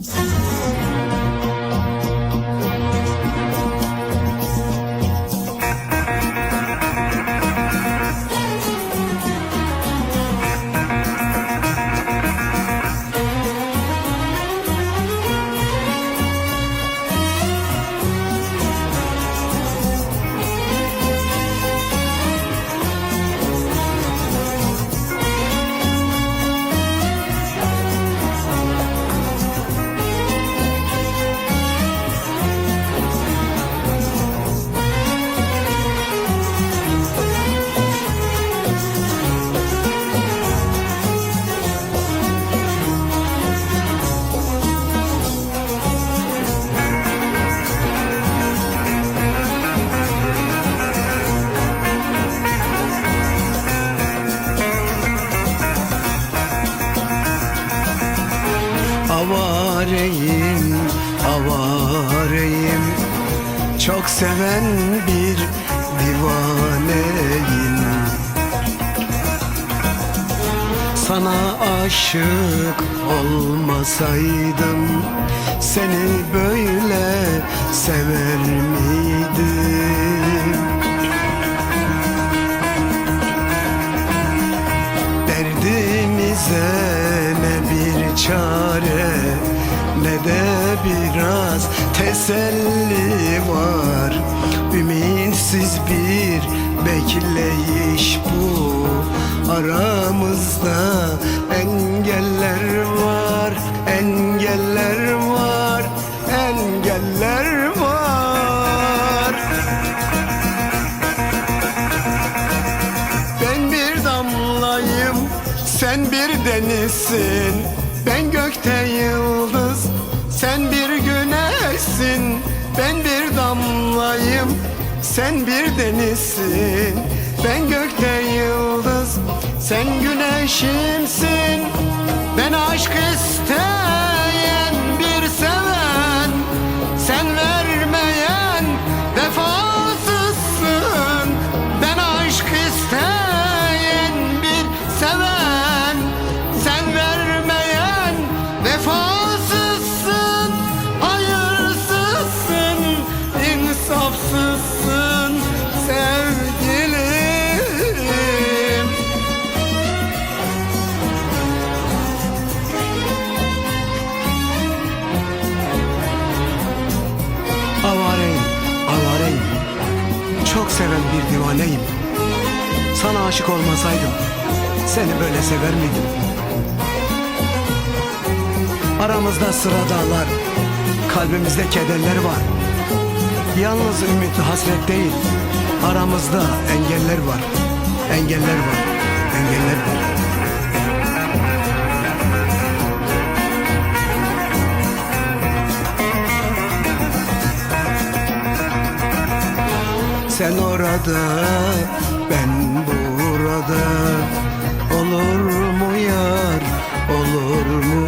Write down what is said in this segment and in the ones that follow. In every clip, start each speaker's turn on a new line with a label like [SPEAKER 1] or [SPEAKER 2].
[SPEAKER 1] you Avareyim, avareyim Çok seven bir divaneyim Sana aşık olmasaydım Seni böyle sever miydim? De biraz teselli var. Ümitsiz bir bekleyiş bu. Aramızda engeller var, engeller var, engeller var. Ben bir damlayım, sen bir denizsin bir güneşsin Ben bir damlayım, sen bir denizsin Ben gökte yıldız, sen güneşimsin Ben aşk divaneyim Sana aşık olmasaydım Seni böyle sever miydim? Aramızda sıra dağlar Kalbimizde kederler var. Yalnız ümit hasret değil Aramızda engeller var. Engeller var Engeller var Sen orada, ben burada. Olur mu yar, olur mu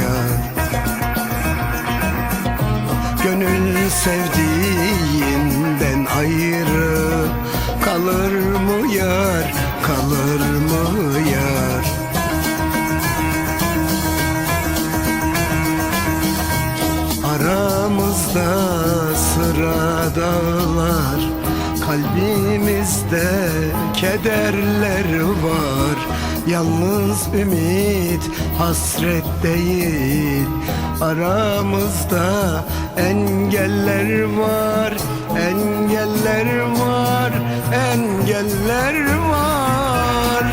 [SPEAKER 1] yar? Gönül sevdiğinden ayrı. Kalır mı yar, kalır mı yar? Aramızda sıra dağlar Kalbimizde kederler var. Yalnız ümit hasret değil. Aramızda engeller var Engeller var Engeller var.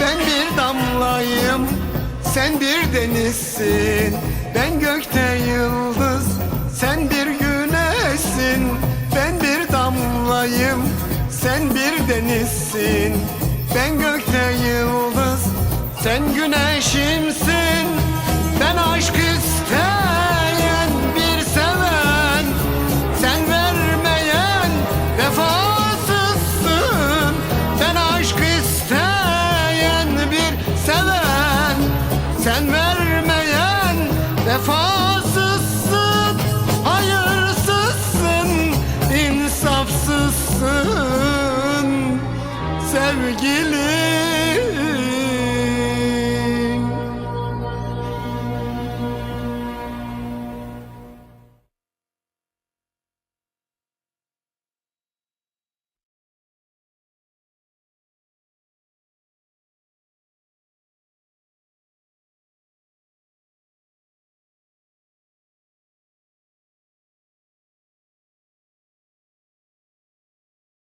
[SPEAKER 1] Ben bir damlayım, sen bir denizsin. Ben gökte yıldız, sen bir güneşsin Ben bir damlayım, sen bir denizsin Ben gökte yıldız, sen güneşimsin Ben aşk isteyen bir seven. Sen vermeyen vefasızsın Ben aşk isteyen bir seven. Sen vermeyen vefa